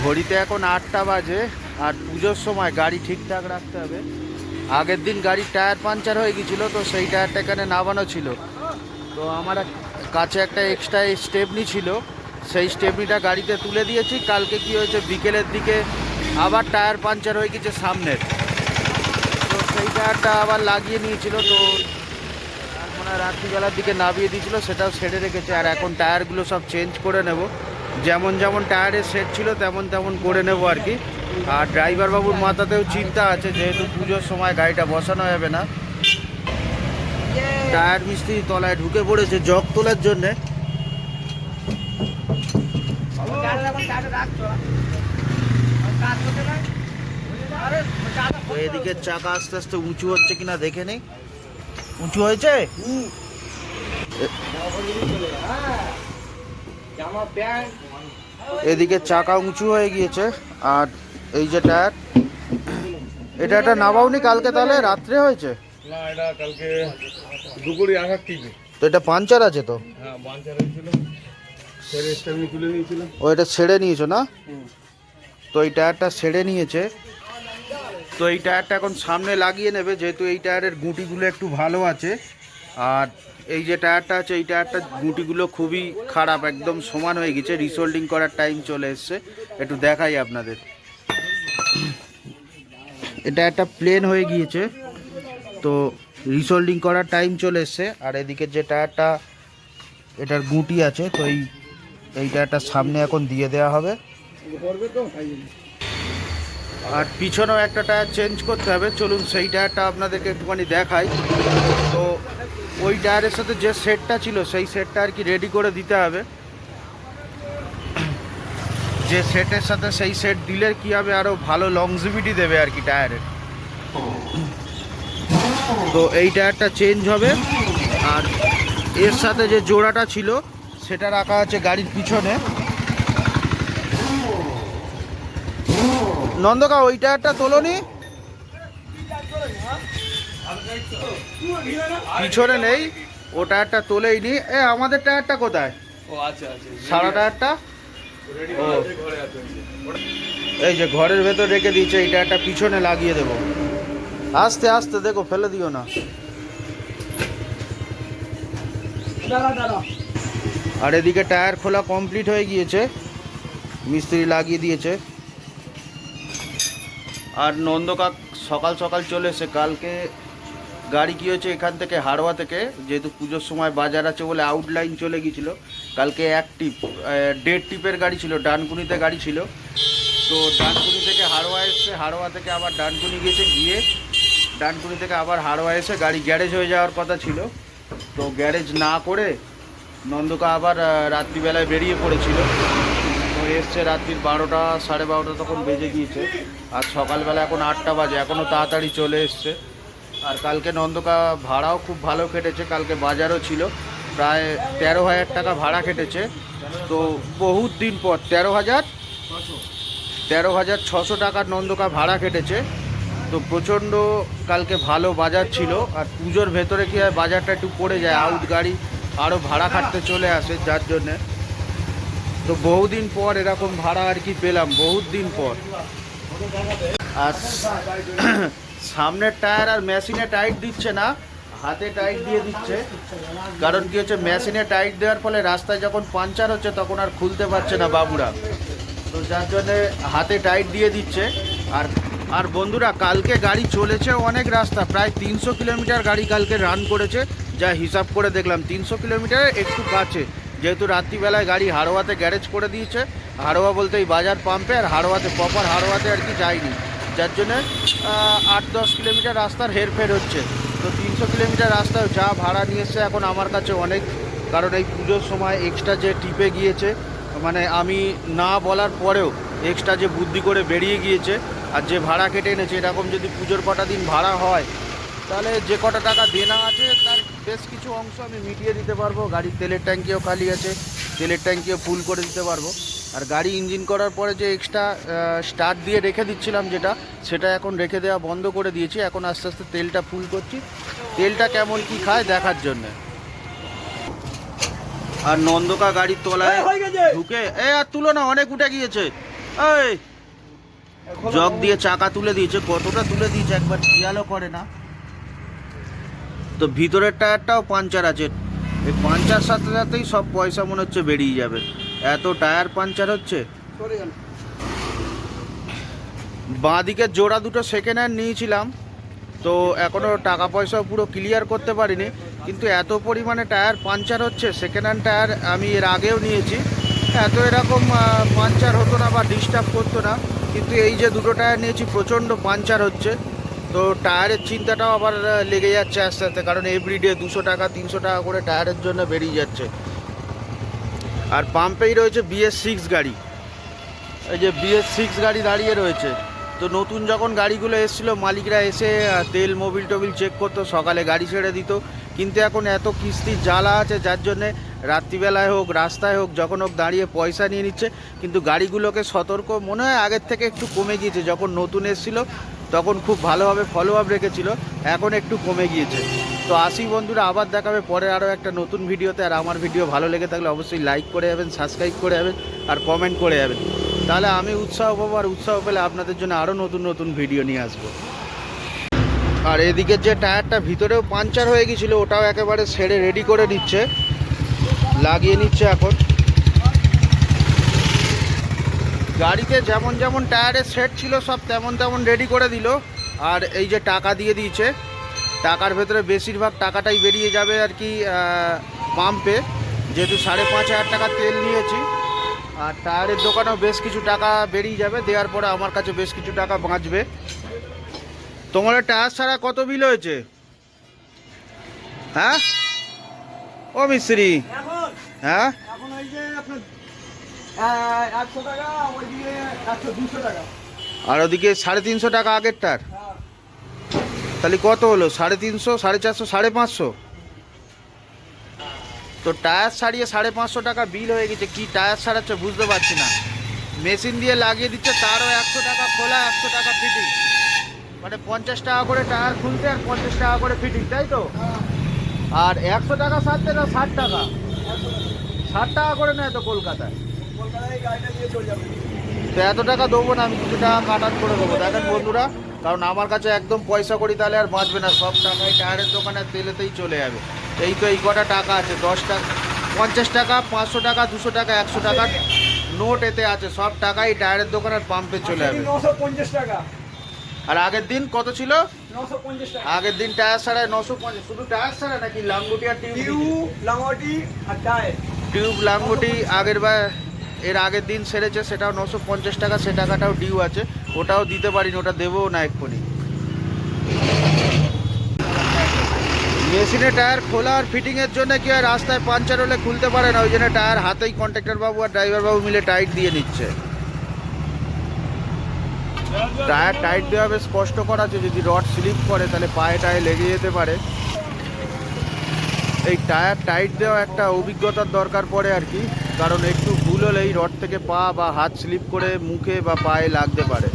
ঘড়িতে এখন আটটা বাজে, আর পুজোর সময় গাড়ি ঠিকঠাক রাখতে হবে। আগের দিন গাড়ির টায়ার পাঞ্চার হয়ে গেছিল তো সেই টায়ারটা এখানে নামানো ছিল। তো আমার কাছে একটা এক্সট্রা স্টেপনি ছিল। সেই স্টেপনিটা গাড়িতে তুলে দিয়েছি। কালকে কি হয়েছে, বিকেলের দিকে আবার টায়ার পাঞ্চার হয়ে গেছে সামনের। তো সেই টায়ারটা আবার লাগিয়ে নিয়েছিল, তো মানে রাত্রিবেলার দিকে নামিয়ে দিয়েছিল, সেটাও সেরে রেখেছে। আর এখন টায়ারগুলো সব চেঞ্জ করে নেব। যেমন যেমন টায়ারের সেট ছিল, তেমন তেমন করে নেব আর কি। আর ড্রাইভার বাবুর মাথাতেও চিন্তা আছে, যেহেতু পুজোর সময় গাড়িটা বসানো যাবে না। টায়ার মিস্ত্রি তলায় ঢুকে পড়েছে জগ তোলার জন্যে। এদিকে চাকা আস্তে আস্তে উঁচু হচ্ছে কিনা দেখে নেই। উঁচু হয়েছে? এদিকে চাকা উঁচু হয়ে গিয়েছে আর এই যে টায়ার এটা একটা নামাওনি কালকে তাহলে রাত্রে হয়েছে? না এটা কালকে দুপুরে আসার টিভি। তো এটা পাঞ্চার আছে তো? হ্যাঁ হয়েছিল ও এটা ছেড়ে নিয়েছো না? তো এই টায়ারটা ছেড়ে নিয়েছে। তো এই টায়ারটা এখন সামনে লাগিয়ে নেবে যেহেতু এই টায়ারের গুঁটিগুলো একটু ভালো আছে। আর এই যে টায়ারটা আছে, এই টায়ারটা গুটিগুলো খুবই খারাপ, একদম সমান হয়ে গেছে। রিসোল্ডিং করার টাইম চলে এসছে। একটু দেখাই আপনাদের। এটা একটা প্লেন হয়ে গিয়েছে। তো রিসোল্ডিং করার টাইম চলে এসছে। আর এদিকে যে টায়ারটা, এটার গুটি আছে, তো এই এই টায়ারটা সামনে এখন দিয়ে দেওয়া হবে। আর পিছনেও একটা টায়ার চেঞ্জ করতে হবে। চলুন সেই টায়ারটা আপনাদেরকে একটুখানি দেখাই। ওই টায়ারের সাথে যে সেটটা ছিল, সেই সেটটা আর কি রেডি করে দিতে হবে। যে সেটের সাথে সেই সেট দিলে কি হবে আরও ভালো লংজিভিটি দেবে আর কি টায়ারের। তো এই টায়ারটা চেঞ্জ হবে। আর এর সাথে যে জোড়াটা ছিল, সেটা রাখা আছে গাড়ির পিছনে। নন্দকা, ওই টায়ারটা তোলনি? পিছনে নেই ও টায়ারটা তোলেই নি। এ আমাদের টায়ারটা কোথায়? ও আচ্ছা আচ্ছা সারা টায়ারটা? ও। এই যে ঘরের ভেতর রেখে দিয়েছে এই টায়ারটা পিছনে লাগিয়ে দেবো। আস্তে আস্তে দেখো ফেলে দিও না। আর এদিকে টায়ার খোলা কমপ্লিট হয়ে গিয়েছে। মিস্ত্রি লাগিয়ে দিয়েছে। আর নন্দকাক সকাল সকাল চলে এসে কালকে গাড়ি কী হয়েছে এখান থেকে হাড়োয়া থেকে? যেহেতু পুজোর সময় বাজার আছে বলে আউটলাইন চলে গিয়েছিল। কালকে এক টিপ দেড় টিপের গাড়ি ছিল, ডানকুনিতে গাড়ি ছিল। তো ডানকুনি থেকে হাড়োয়া এসছে, হাড়োয়া থেকে আবার ডানকুনি গিয়েছে, গিয়ে ডানকুনি থেকে আবার হাড়োয়া এসে গাড়ি গ্যারেজ হয়ে যাওয়ার কথা ছিল। তো গ্যারেজ না করে নন্দকা আবার রাত্রিবেলায় বেরিয়ে পড়েছিল। তো এসছে রাত্রির বারোটা, সাড়ে বারোটা তখন বেজে গিয়েছে। আর সকালবেলা এখন আটটা বাজে এখনও তাড়াতাড়ি চলে এসছে। আর কালকে নন্দকা ভাড়াও খুব ভালো কেটেছে কালকে বাজারও ছিল। প্রায় তেরো হাজার টাকা ভাড়া কেটেছে তো বহুত দিন পর, তেরো হাজার? তেরো হাজার ছশো টাকার নন্দকা ভাড়া কেটেছে তো প্রচণ্ড কালকে ভালো বাজার ছিল। আর পুজোর ভেতরে কি হয়, বাজারটা একটু পড়ে যায় আউট গাড়ি আরও ভাড়া খাটতে চলে আসে যার জন্যে। তো বহুদিন পর এরকম ভাড়া আর কি পেলাম, বহুত দিন পর। আর সামনের টায়ার আর মেশিনে টাইট দিচ্ছে না, হাতে টাইট দিয়ে দিচ্ছে। কারণ কি হচ্ছে, মেশিনে টাইট দেওয়ার ফলে রাস্তায় যখন পাঞ্চার হচ্ছে, তখন আর খুলতে পারছে না বাবুরা। তো যার জন্যে হাতে টাইট দিয়ে দিচ্ছে। আর আর বন্ধুরা, কালকে গাড়ি চলেছে অনেক রাস্তা, প্রায় তিনশো কিলোমিটার গাড়ি কালকে রান করেছে, যা হিসাব করে দেখলাম, তিনশো কিলোমিটার একটু কাছে। যেহেতু রাত্রিবেলায় গাড়ি হাড়োয়াতে গ্যারেজ করে দিয়েছে, হাড়োয়া বলতে এই বাজার পাম্পে আর হাড়োয়াতে প্রপার হাড়োয়াতে আর কি যায়নি। যার জন্যে আট দশ কিলোমিটার রাস্তার হেরফের হচ্ছে। তো তিনশো কিলোমিটার রাস্তায় যা ভাড়া নিয়ে এসছে এখন আমার কাছে অনেক। কারণ এই পুজোর সময় এক্সট্রা যে টিপে গিয়েছে মানে আমি না বলার পরেও এক্সট্রা যে বুদ্ধি করে বেরিয়ে গিয়েছে আর যে ভাড়া কেটে এনেছে, এরকম যদি পুজোর কটা দিন ভাড়া হয়, তাহলে যে কটা টাকা দেনা আছে তার বেশ কিছু অংশ আমি মিটিয়ে দিতে পারব। গাড়ির তেলের ট্যাঙ্কিও খালি আছে, তেলের ট্যাঙ্কিও ফুল করে দিতে পারব। আর গাড়ি ইঞ্জিন করার পরে যে এক্সট্রা স্টার্ট দিয়ে রেখে দিচ্ছিলাম যেটা সেটা এখন রেখে দেওয়া বন্ধ করে দিয়েছি। এখন আস্তে আস্তে তেলটা ফুল করছি। তেলটা কেমন কি খায় দেখার জন্যে। আর নন্দকা গাড়ির তলায় ঢুকে এ আর তুলো না অনেক উঠে গিয়েছে। এই! জগ দিয়ে চাকা তুলে দিয়েছে। কতটা তুলে দিয়েছে একবার খেয়ালও করে না। তো ভিতরের টায়ারটাও পাঞ্চার আছে। এই পাঞ্চার সাথে সাথেই সব পয়সা মনে হচ্ছে বেরিয়ে যাবে। এত টায়ার পাঞ্চার হচ্ছে? বাঁ দিকের জোড়া দুটো সেকেন্ড হ্যান্ড নিয়েছিলাম, তো এখনও টাকা পয়সাও পুরো ক্লিয়ার করতে পারিনি, কিন্তু এত পরিমাণে টায়ার পাঞ্চার হচ্ছে সেকেন্ড হ্যান্ড টায়ার আমি এর আগেও নিয়েছি। এত এরকম পাঞ্চার হতো না বা ডিস্টার্ব করতো না, কিন্তু এই যে দুটো টায়ার নিয়েছি, প্রচণ্ড পাঞ্চার হচ্ছে। তো টায়ারের চিন্তাটাও আবার লেগে যাচ্ছে আস্তে আস্তে, কারণ এভরিডে দুশো টাকা, তিনশো টাকা করে টায়ারের জন্য বেরিয়ে যাচ্ছে। আর পাম্পেই রয়েছে বিএস সিক্স গাড়ি। এই যে বিএস সিক্স গাড়ি দাঁড়িয়ে রয়েছে। তো নতুন যখন গাড়িগুলো এসেছিল, মালিকরা এসে তেল মোবিল টোবিল চেক করতো, সকালে গাড়ি ছেড়ে দিত। কিন্তু এখন এত কিস্তির জ্বালা আছে, যার জন্যে রাত্রিবেলায় হোক, রাস্তায় হোক, যখন হোক দাঁড়িয়ে পয়সা নিয়ে নিচ্ছে। কিন্তু গাড়িগুলোকে সতর্ক মনে হয় আগের থেকে একটু কমে গিয়েছে। যখন নতুন এসেছিল তখন খুব ভালোভাবে ফলো আপ রেখেছিল, এখন একটু কমে গিয়েছে। তো আসি বন্ধুরা, আবার দেখাবে পরে আরও একটা নতুন ভিডিওতে। আর আমার ভিডিও ভালো লেগে থাকলে অবশ্যই লাইক করে যাবেন সাবস্ক্রাইব করে যাবেন, আর কমেন্ট করে যাবেন। তাহলে আমি উৎসাহ পাবো আর উৎসাহ পেলে আপনাদের জন্য আরও নতুন নতুন ভিডিও নিয়ে আসব। আর এদিকের যে টায়ারটা ভিতরেও পাঞ্চার হয়ে গেছিল ওটাও একেবারে সেরে রেডি করে নিচ্ছে। লাগিয়ে নিচ্ছে এখন। গাড়িতে যেমন যেমন টায়ারের সেট ছিল সব তেমন তেমন রেডি করে দিল। আর এই যে টাকা দিয়ে দিয়েছে টাকার ভেতরে বেশিরভাগ টাকাটাই বেরিয়ে যাবে আর কি পাম্পে যেহেতু সাড়ে পাঁচ হাজার টাকা তেল নিয়েছি আর টায়ারের দোকানেও বেশ কিছু টাকা বেরিয়ে যাবে দেওয়ার পরে আমার কাছে বেশ কিছু টাকা বাঁচবে। তোমার টায়ার ছাড়া কত বিল হয়েছে? হ্যাঁ? ও মিস্ত্রি। হ্যাঁ? টাকা আর ওদিকে সাড়ে তিনশো টাকা আগেরটার? হ্যাঁ তাহলে কত হলো? সাড়ে তিনশো, সাড়ে চারশো, সাড়ে পাঁচশো? তো টায়ার সারিয়ে সাড়ে পাঁচশো টাকা বিল হয়ে গেছে। কি টায়ার সারাচ্ছে বুঝতে পারছি না। মেশিন দিয়ে লাগিয়ে দিচ্ছে, তারও একশো টাকা খোলা, একশো টাকা ফিটিং মানে পঞ্চাশ টাকা করে টায়ার খুলতে আর পঞ্চাশ টাকা করে ফিটিং তাই তো? আর একশো টাকা সারতে না ষাট টাকা? ষাট টাকা করে নেয় তো কলকাতায়। তো এত টাকা দেবো না আমি কিছু টাকা কাটান করে দেবো। দেখেন বন্ধুরা কারণ আমার কাছে একদম পয়সা করি তাহলে আর বাঁচবে না। সব টাকাই টায়ারের দোকানে তেলেতেই চলে যাবে। এই তো এই কটা টাকা আছে দশ টাকা পঞ্চাশ টাকা পাঁচশো টাকা দুশো টাকা একশো টাকা নোট এতে আছে। সব টাকাই টায়ারের দোকানের পাম্পে চলে যাবে। টাকা। আর আগের দিন কত ছিল? আগের দিন টায়ার ছাড়ায় নশো পঞ্চাশ শুধু টায়ার ছাড়া নাকি লাঙ্গুটি আর টিউব টিউ লাঙ্গটি আর টায়ার। টিউব লাঙ্গুটি আগের বার এর আগের দিন সেরেছে, সেটাও নশো পঞ্চাশ টাকা, সে টাকাটাও ডিউ আছে। ওটাও দিতে পারিনি, ওটা দেবও না এক্ষুনি। মেশিনে টায়ার খোলা আর ফিটিংয়ের জন্য কি হয়, রাস্তায় পাঞ্চার হলে খুলতে পারে না, ওই জন্য টায়ার হাতেই কন্ট্রাক্টর বাবু আর ড্রাইভার বাবু মিলে টাইট দিয়ে নিচ্ছে। টায়ার টাইট দেওয়া বেশ কষ্ট করা আছে, যদি রড স্লিপ করে, তাহলে পায়ে টায়ে লেগে যেতে পারে। এই টায়ার টাইট দেওয়া একটা অভিজ্ঞতার দরকার পড়ে আর কি, কারণ একটু ভুল হলে এই রড থেকে পা বা হাত স্লিপ করে মুখে বা পায়ে লাগতে পারে।